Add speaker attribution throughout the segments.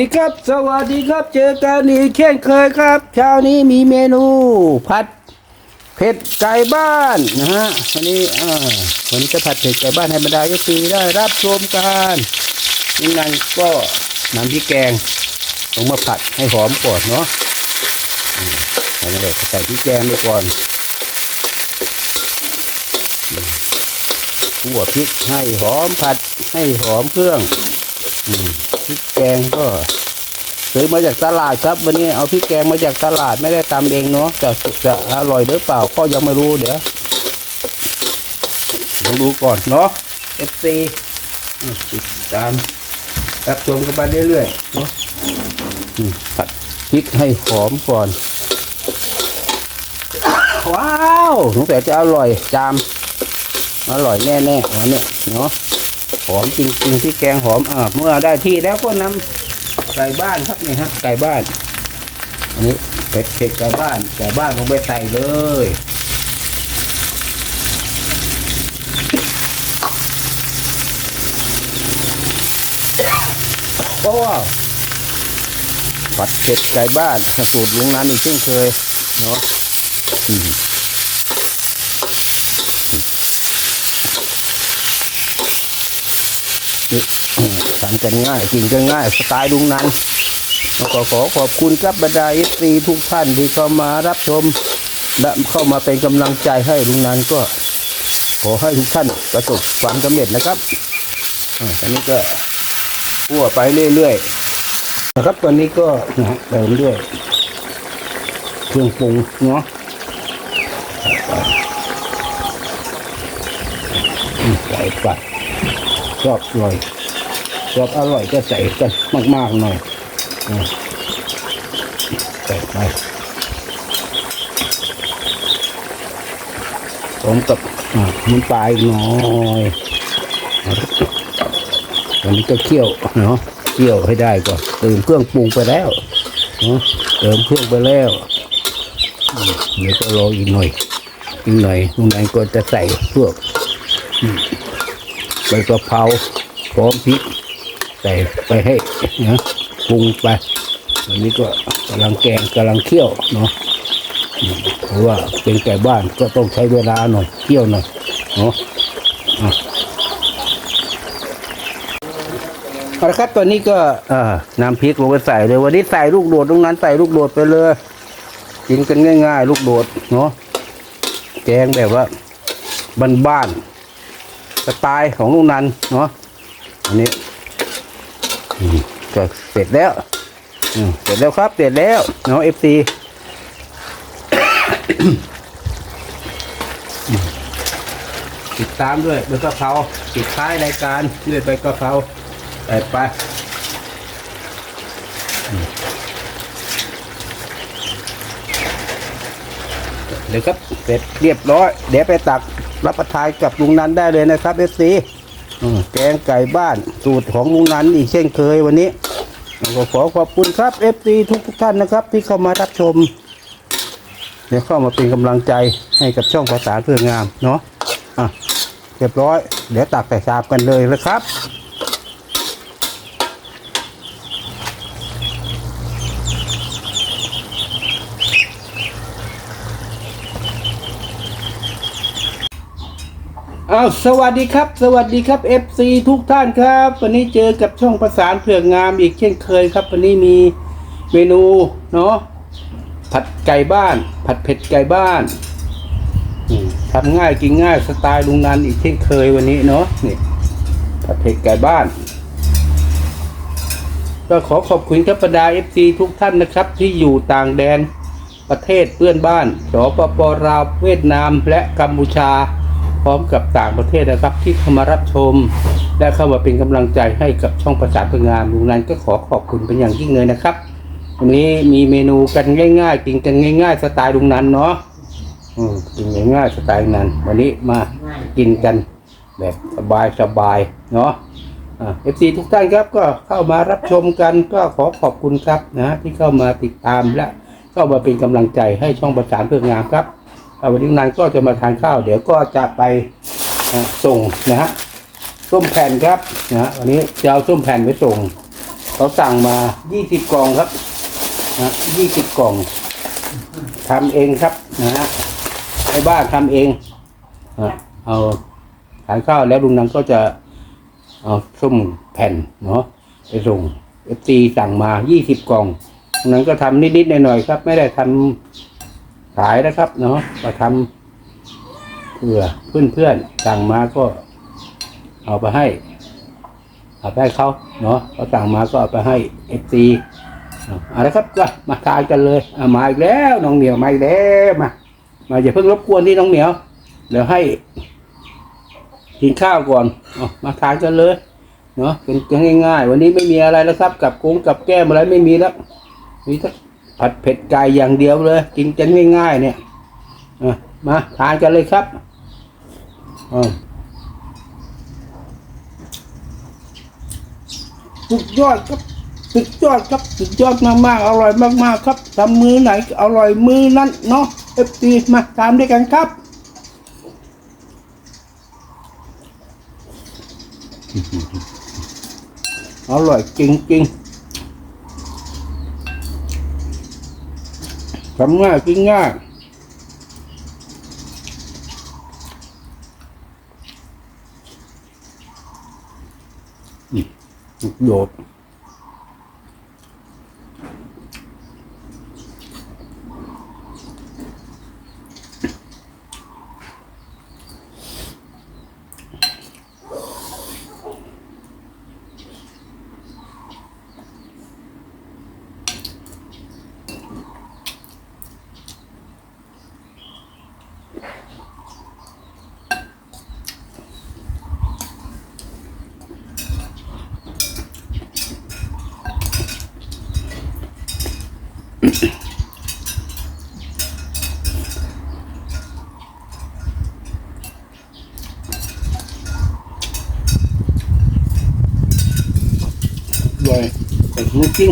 Speaker 1: สดีครับ สวัสดีครับ เจอกันอีกเช่นเคยครับ เช้านี้มีเมนูผัดเผ็ดไก่บ้านนะฮะวันนี้อ่าวันนี้จะผัดเผ็ดไก่บ้านให้บรรดาเอฟซีได้รับชมกันนี่นั่นก็นำพริกแกงต้องมาผัดให้หอมก่อนเนาะอืมเอามาเลยใส่พริกแกงไปก่อนคั่วพริกให้หอมผัดให้หอมเครื่อง อืม ริกแกงก็ซื้อมาจากตลาดครับ วันนี้เอาพริกแกงมาจากตลาดไม่ได้ตำเองเนาะจะจะอร่อยหรือเปล่าก็ยังไม่รู้เดี๋ยวต้องดูก่อนเนาะเอฟซีติดตามรับชมกันไปเรื่อยๆเนาะผัดพริกให้หอมก่อน ว้าวสงสัยจะอร่อยจามอร่อยแน่ๆวันนี้เนาะ อมจริงๆที่แกงหอมอ่าเมื่อได้ที่แล้วก็นำไก่บ้านครับนี่ฮะไก่บ้าน อันนี้เผ็ดเผ็ดไก่บ้านไก่บ้านลงไปใส่เลยโอ้ผัดเผ็ดไก่บ้านสูตรลุงนั้นอีกเช่นเคยเนาะอืม ทำกันง่ายกินกันง่ายสไตล์ลุงนั้นแล้วก็ขอขอบคุณครับบรรดาเอฟซีทุกท่านที่เข้ามารับชม และเข้ามาเป็นกำลังใจให้ลุงนั้นก็ ขอให้ทุกท่านประสบความสำเร็จนะครับอ่าตอนนี้ก็คั่วไปเรื่อยๆนะครับตอนนี้ก็นะเติมด้วยเครื่องปรุงเนาะอืมใส่ไป ชอบอร่อยชอบอร่อยก็ใส่กันมากๆหน่อยใส่ไปผมกับอะน้ำปลาอีกหน่อยวันนี้ก็เคี่ยวเนาะเคี่ยวให้ได้ก่อนเติมเครื่องปรุงไปแล้วเนาะเติมเครื่องไปแล้วเดี๋ยวก็รออีกหน่อยอีกหน่อยตรงนั้นก็จะใส่พวก ใบกะเพราพร้อมพริกใส่ไปให้นะปรุงไปอันนี้ก็กำลังแกงกำลังเคี่ยวเนาะเพราะว่าเป็นไก่บ้านก็ต้องใช้เวลาหน่อยเคี่ยวหน่อยเนาะเอาละครับตอนนี้ก็อ่าน้ำพริกลงไปใส่เลยวันนี้ใส่ลูกโดดตรงนั้นใส่ลูกโดดไปเลยกินกันง่าย ๆ ลูกโดดเนาะแกงแบบว่าบ้านๆ สไตล์ของลุงนันเนาะอันนี้ก็เสร็จแล้วเสร็จแล้วครับเสร็จแล้วเนาะเอฟซีติดตามด้วยใบกะเพราปิดท้ายรายการด้วยใบกะเพราไปเดี๋ยวครับเสร็จเรียบร้อย เดี๋ยวไปตัก รับประทานกับลุงนันได้เลยนะครับเอฟซีแกงไก่บ้านสูตรของลุงนันอีกเช่นเคยวันนี้ก็ขอขอบคุณครับเอฟซีทุกทุกท่านนะครับ ที่เข้ามารับชมเดี๋ยวเข้ามาเป็นกำลังใจให้กับช่องภาษาเพื่องามเนาะอะเรียบร้อย เดี๋ยวตักใส่ชามกันเลยนะครับ อ้าวสวัสดีครับ สวัสดีครับ FC ทุกท่านครับ วันนี้เจอกับช่องประสานเผือกงามอีกเช่นเคยครับ วันนี้มีเมนูเนาะผัดไก่บ้าน ผัดเผ็ดไก่บ้านทำง่ายกินง่ายสไตล์ลุงนันอีกเช่นเคยวันนี้เนาะนี่ผัดเผ็ดไก่บ้านก็ขอขอบคุณครับบรรดา FC ทุกท่านนะครับ ที่อยู่ต่างแดนประเทศเพื่อนบ้านสปปลาวเวียดนามและกัมพูชา พร้อมกับต่างประเทศนะครับที่เข้ามารับชม และเข้ามาเป็นกำลังใจให้กับช่องประสานพงามลุงนันก็ขอขอบคุณเป็นอย่างยิ่งเลยนะครับ วันนี้มีเมนูกันง่ายๆกินกันง่าย ๆ สไตล์ลุงนันเนาะอืมกินง่ายๆสไตล์นันวันนี้มากินกันแบบสบายๆเนาะเอฟซีทุกท่านครับก็เข้ามารับชมกันก็ขอขอบคุณครับนะที่เข้ามาติดตามและเข้ามาเป็นกำลังใจให้ช่องประสานเพื่องามครับ วันนี้นายก็จะมาทานข้าว เดี๋ยวก็จะไปส่งนะฮะส้มแผ่นครับนะฮะวันนี้จะเอาส้มแผ่นไปส่งเขาสั่งมา 20 กล่องครับนะ20 กล่องทำเองครับนะฮะให้บ้านทำเองนะเอาทานข้าวแล้วลุงนังก็จะเอาส้มแผ่นเนาะไปส่งเอฟซีสั่งมา 20 กล่องลุงนังก็ทำนิดๆหน่อยๆครับ ไม่ได้ทำ ขายนะครับ เนาะมาทำเพื่อเพื่อนสั่งมาก็เอาไปให้เอาไปให้เขาเนาะเขาสั่งมาก็เอาไปให้เอฟซีเอาละครับก็มาทานกันเลยเอามาอีกแล้วน้องเหนียวมาอีกแล้วมามาอย่าเพิ่งรบกวนที่น้องเหนียวเดี๋ยวให้กินข้าวก่อนอมาทานกันเลยเนาะเป็นกันง่ายๆ วันนี้ไม่มีอะไรแล้วครับ กับกุ้งกับแก้มอะไรไม่มีแล้วมีแต่ ผัดเผ็ดไก่อย่างเดียวเลย กินกันง่ายๆเนี่ยมาทานกันเลยครับสุดยอดครับสุดยอดครับสุดยอดมากๆอร่อยมากๆครับทำมือไหนอร่อยมือนั้นเนาะเอฟซีมาตามด้วยกันครับอร่อยจริงๆ ทำง่ายกินง่ายโดด ด้วย แต่จริง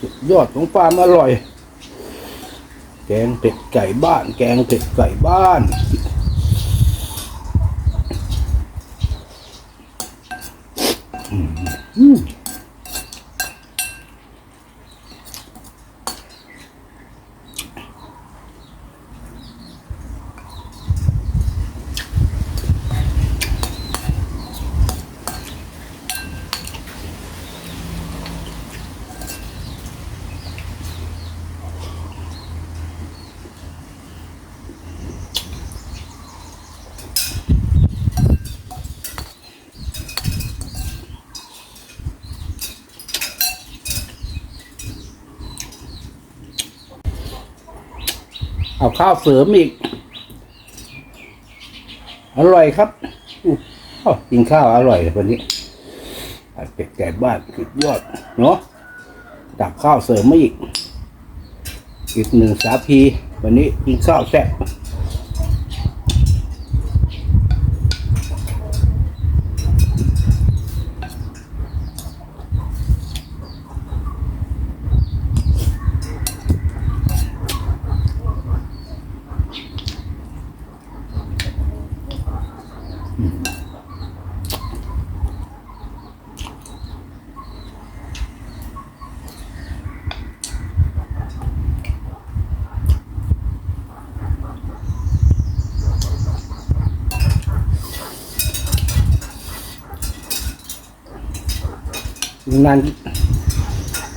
Speaker 1: สุดยอดของความอร่อย แกงเผ็ดไก่บ้าน แกงเผ็ดไก่บ้าน เอาข้าวเสริมอีก อร่อยครับอกินข้าวอร่อยเลยวันนี้ผัดเป็ดไก่บ้านสุดยอดเนาะตักข้าวเสริมมาอีก อีกหนึ่งสาพี วันนี้กินข้าวแซ่บ นั่น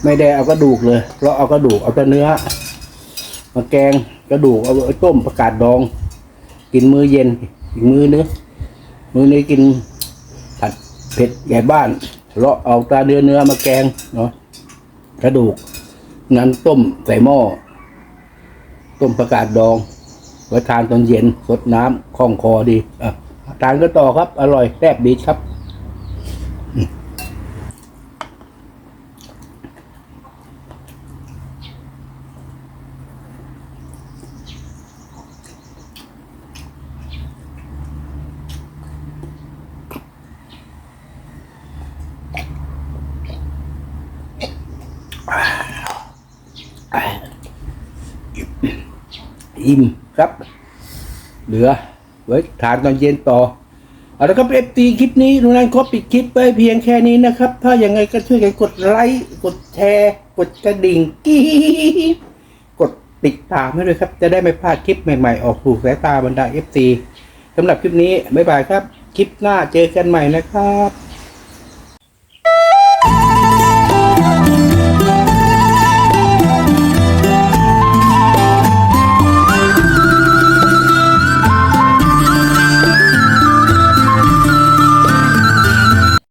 Speaker 1: ไม่ได้เอากระดูกเลย เราเอากระดูกเอาแต่เนื้อ มาแกงกระดูกเอาไว้ต้มประกาศดอง กินมื้อเย็นอีกมื้อนึง มื้อนี้กินผัดเผ็ดใหญ่บ้านเลาะเอาตาเนื้อเนื้อมาแกงเนาะกระดูกนั้นต้มใส่หม้อต้มประกาศดองไว้ทานตอนเย็นสดน้ำคล่องคอดีอะทานก็ต่อครับ อร่อยแซ่บดีครับ อิ่มครับ เหลือไว้ทานตอนเย็นต่อเอาละครับเอฟตีคลิปนี้ทุกท่านขอปิดคลิปไปเพียงแค่นี้นะครับ ถ้าอย่างไงก็ช่วยกันกดไลค์กดแชร์ กดกระดิ่งกี้กดติดตามให้ด้วยครับ จะได้ไม่พลาดคลิปใหม่ๆ ออกสู่สายตาบรรดาเอฟซีสำหรับคลิปนี้ บ๊ายบายครับ คลิปหน้าเจอกันใหม่นะครับ